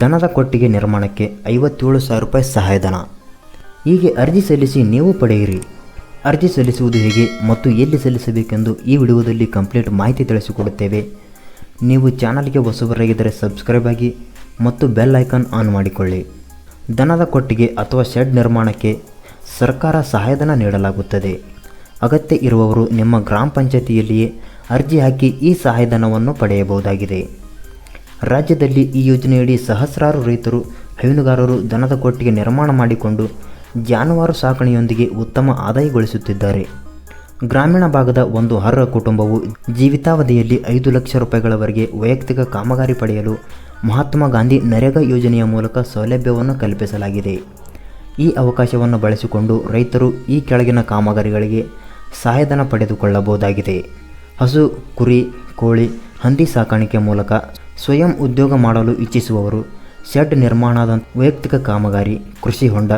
ದನದ ಕೊಟ್ಟಿಗೆ ನಿರ್ಮಾಣಕ್ಕೆ ಐವತ್ತೇಳು ಸಾವಿರ ರೂಪಾಯಿ ಸಹಾಯಧನ. ಹೀಗೆ ಅರ್ಜಿ ಸಲ್ಲಿಸಿ ನೀವು ಪಡೆಯಿರಿ. ಅರ್ಜಿ ಸಲ್ಲಿಸುವುದು ಹೇಗೆ ಮತ್ತು ಎಲ್ಲಿ ಸಲ್ಲಿಸಬೇಕೆಂದು ಈ ವಿಡಿಯೋದಲ್ಲಿ ಕಂಪ್ಲೀಟ್ ಮಾಹಿತಿ ತಿಳಿಸಿಕೊಡುತ್ತೇವೆ. ನೀವು ಚಾನಲ್ಗೆ ಹೊಸಬರಾಗಿದ್ದರೆ ಸಬ್ಸ್ಕ್ರೈಬ್ ಆಗಿ ಮತ್ತು ಬೆಲ್ ಐಕಾನ್ ಆನ್ ಮಾಡಿಕೊಳ್ಳಿ. ದನದ ಕೊಟ್ಟಿಗೆ ಅಥವಾ ಶೆಡ್ ನಿರ್ಮಾಣಕ್ಕೆ ಸರ್ಕಾರ ಸಹಾಯಧನ ನೀಡಲಾಗುತ್ತದೆ. ಅಗತ್ಯ ಇರುವವರು ನಿಮ್ಮ ಗ್ರಾಮ ಪಂಚಾಯತಿಯಲ್ಲಿಯೇ ಅರ್ಜಿ ಹಾಕಿ ಈ ಸಹಾಯಧನವನ್ನು ಪಡೆಯಬಹುದಾಗಿದೆ. ರಾಜ್ಯದಲ್ಲಿ ಈ ಯೋಜನೆಯಡಿ ಸಹಸ್ರಾರು ರೈತರು, ಹೈನುಗಾರರು ದನದ ಕೊಟ್ಟಿಗೆ ನಿರ್ಮಾಣ ಮಾಡಿಕೊಂಡು ಜಾನುವಾರು ಸಾಕಣೆಯೊಂದಿಗೆ ಉತ್ತಮ ಆದಾಯ ಗಳಿಸುತ್ತಿದ್ದಾರೆ ಗ್ರಾಮೀಣ ಭಾಗದ ಒಂದು ಅರ್ಹ ಕುಟುಂಬವು ಜೀವಿತಾವಧಿಯಲ್ಲಿ ಐದು ಲಕ್ಷ ರೂಪಾಯಿಗಳವರೆಗೆ ವೈಯಕ್ತಿಕ ಕಾಮಗಾರಿ ಪಡೆಯಲು ಮಹಾತ್ಮ ಗಾಂಧಿ ನರೇಗಾ ಯೋಜನೆಯ ಮೂಲಕ ಸೌಲಭ್ಯವನ್ನು ಕಲ್ಪಿಸಲಾಗಿದೆ. ಈ ಅವಕಾಶವನ್ನು ಬಳಸಿಕೊಂಡು ರೈತರು ಈ ಕೆಳಗಿನ ಕಾಮಗಾರಿಗಳಿಗೆ ಸಹಾಯಧನ ಪಡೆದುಕೊಳ್ಳಬಹುದಾಗಿದೆ. ಹಸು, ಕುರಿ, ಕೋಳಿ, ಹಂದಿ ಸಾಕಾಣಿಕೆ ಮೂಲಕ ಸ್ವಯಂ ಉದ್ಯೋಗ ಮಾಡಲು ಇಚ್ಛಿಸುವವರು, ಶೆಡ್ ನಿರ್ಮಾಣದ ವೈಯಕ್ತಿಕ ಕಾಮಗಾರಿ, ಕೃಷಿ ಹೊಂಡ,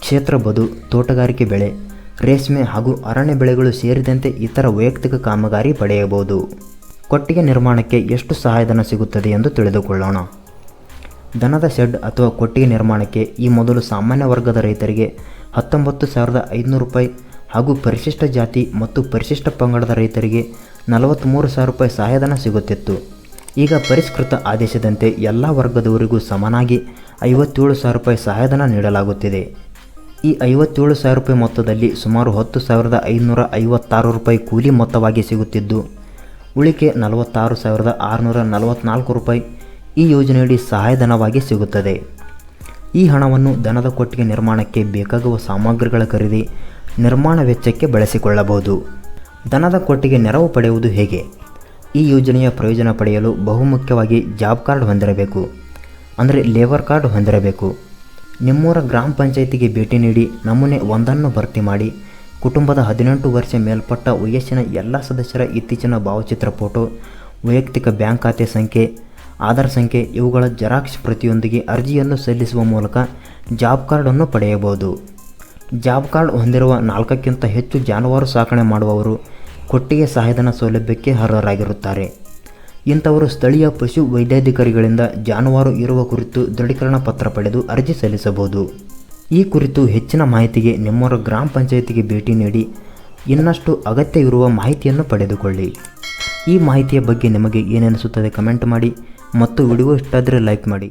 ಕ್ಷೇತ್ರ ಬದು, ತೋಟಗಾರಿಕೆ ಬೆಳೆ, ರೇಷ್ಮೆ ಹಾಗೂ ಅರಣ್ಯ ಬೆಳೆಗಳು ಸೇರಿದಂತೆ ಇತರ ವೈಯಕ್ತಿಕ ಕಾಮಗಾರಿ ಪಡೆಯಬಹುದು. ಕೊಟ್ಟಿಗೆ ನಿರ್ಮಾಣಕ್ಕೆ ಎಷ್ಟು ಸಹಾಯಧನ ಸಿಗುತ್ತದೆ ಎಂದು ತಿಳಿದುಕೊಳ್ಳೋಣ. ದನದ ಶೆಡ್ ಅಥವಾ ಕೊಟ್ಟಿಗೆ ನಿರ್ಮಾಣಕ್ಕೆ ಈ ಮೊದಲು ಸಾಮಾನ್ಯ ವರ್ಗದ ರೈತರಿಗೆ ಹತ್ತೊಂಬತ್ತು ಸಾವಿರದ ಐದುನೂರು ರೂಪಾಯಿ ಹಾಗೂ ಪರಿಶಿಷ್ಟ ಜಾತಿ ಮತ್ತು ಪರಿಶಿಷ್ಟ ಪಂಗಡದ ರೈತರಿಗೆ ನಲವತ್ತ್ಮೂರು ಸಾವಿರ ರೂಪಾಯಿ ಸಹಾಯಧನ ಸಿಗುತ್ತಿತ್ತು. ಈಗ ಪರಿಷ್ಕೃತ ಆದೇಶದಂತೆ ಎಲ್ಲ ವರ್ಗದವರಿಗೂ ಸಮನಾಗಿ ಐವತ್ತೇಳು ಸಾವಿರ ರೂಪಾಯಿ ಸಹಾಯಧನ ನೀಡಲಾಗುತ್ತಿದೆ. ಈ ಐವತ್ತೇಳು ಸಾವಿರ ರೂಪಾಯಿ ಮೊತ್ತದಲ್ಲಿ ಸುಮಾರು ಹತ್ತು ಸಾವಿರದ ಐದುನೂರ ಐವತ್ತಾರು ರೂಪಾಯಿ ಕೂಲಿ ಮೊತ್ತವಾಗಿ ಸಿಗುತ್ತಿದ್ದು, ಉಳಿಕೆ ನಲವತ್ತಾರು ಸಾವಿರದ ಆರುನೂರ ನಲವತ್ತ್ನಾಲ್ಕು ರೂಪಾಯಿ ಈ ಯೋಜನೆಯಡಿ ಸಹಾಯಧನವಾಗಿ ಸಿಗುತ್ತದೆ. ಈ ಹಣವನ್ನು ದನದ ಕೊಟ್ಟಿಗೆ ನಿರ್ಮಾಣಕ್ಕೆ ಬೇಕಾಗುವ ಸಾಮಗ್ರಿಗಳ ಖರೀದಿ, ನಿರ್ಮಾಣ ವೆಚ್ಚಕ್ಕೆ ಬಳಸಿಕೊಳ್ಳಬಹುದು. ದನದ ಕೊಟ್ಟಿಗೆ ನೆರವು ಪಡೆಯುವುದು ಹೇಗೆ? ಈ ಯೋಜನೆಯ ಪ್ರಯೋಜನ ಪಡೆಯಲು ಬಹುಮುಖ್ಯವಾಗಿ ಜಾಬ್ ಕಾರ್ಡ್ ಹೊಂದಿರಬೇಕು, ಅಂದರೆ ಲೇಬರ್ ಕಾರ್ಡ್ ಹೊಂದಿರಬೇಕು. ನಿಮ್ಮೂರ ಗ್ರಾಮ ಪಂಚಾಯಿತಿಗೆ ಭೇಟಿ ನೀಡಿ ನಮೂನೆ ಒಂದನ್ನು ಭರ್ತಿ ಮಾಡಿ, ಕುಟುಂಬದ ಹದಿನೆಂಟು ವರ್ಷ ಮೇಲ್ಪಟ್ಟ ವಯಸ್ಸಿನ ಎಲ್ಲ ಸದಸ್ಯರ ಇತ್ತೀಚಿನ ಭಾವಚಿತ್ರ ಫೋಟೋ, ವೈಯಕ್ತಿಕ ಬ್ಯಾಂಕ್ ಖಾತೆ ಸಂಖ್ಯೆ, ಆಧಾರ್ ಸಂಖ್ಯೆ, ಇವುಗಳ ಜೆರಾಕ್ಸ್ ಪ್ರತಿಯೊಂದಿಗೆ ಅರ್ಜಿಯನ್ನು ಸಲ್ಲಿಸುವ ಮೂಲಕ ಜಾಬ್ ಕಾರ್ಡನ್ನು ಪಡೆಯಬಹುದು. ಜಾಬ್ ಕಾರ್ಡ್ ಹೊಂದಿರುವ ನಾಲ್ಕಕ್ಕಿಂತ ಹೆಚ್ಚು ಜಾನುವಾರು ಸಾಕಣೆ ಮಾಡುವವರು ಕೊಟ್ಟಿಗೆ ಸಹಾಯಧನ ಸೌಲಭ್ಯಕ್ಕೆ ಅರ್ಹರಾಗಿರುತ್ತಾರೆ. ಇಂಥವರು ಸ್ಥಳೀಯ ಪಶು ವೈದ್ಯಾಧಿಕಾರಿಗಳಿಂದ ಜಾನುವಾರು ಇರುವ ಕುರಿತು ದೃಢೀಕರಣ ಪತ್ರ ಪಡೆದು ಅರ್ಜಿ ಸಲ್ಲಿಸಬಹುದು. ಈ ಕುರಿತು ಹೆಚ್ಚಿನ ಮಾಹಿತಿಗೆ ನಿಮ್ಮವರ ಗ್ರಾಮ ಪಂಚಾಯಿತಿಗೆ ಭೇಟಿ ನೀಡಿ ಇನ್ನಷ್ಟು ಅಗತ್ಯ ಇರುವ ಮಾಹಿತಿಯನ್ನು ಪಡೆದುಕೊಳ್ಳಿ. ಈ ಮಾಹಿತಿಯ ಬಗ್ಗೆ ನಿಮಗೆ ಏನೆನಿಸುತ್ತದೆ ಕಮೆಂಟ್ ಮಾಡಿ ಮತ್ತು ವಿಡಿಯೋ ಇಷ್ಟಾದರೆ ಲೈಕ್ ಮಾಡಿ.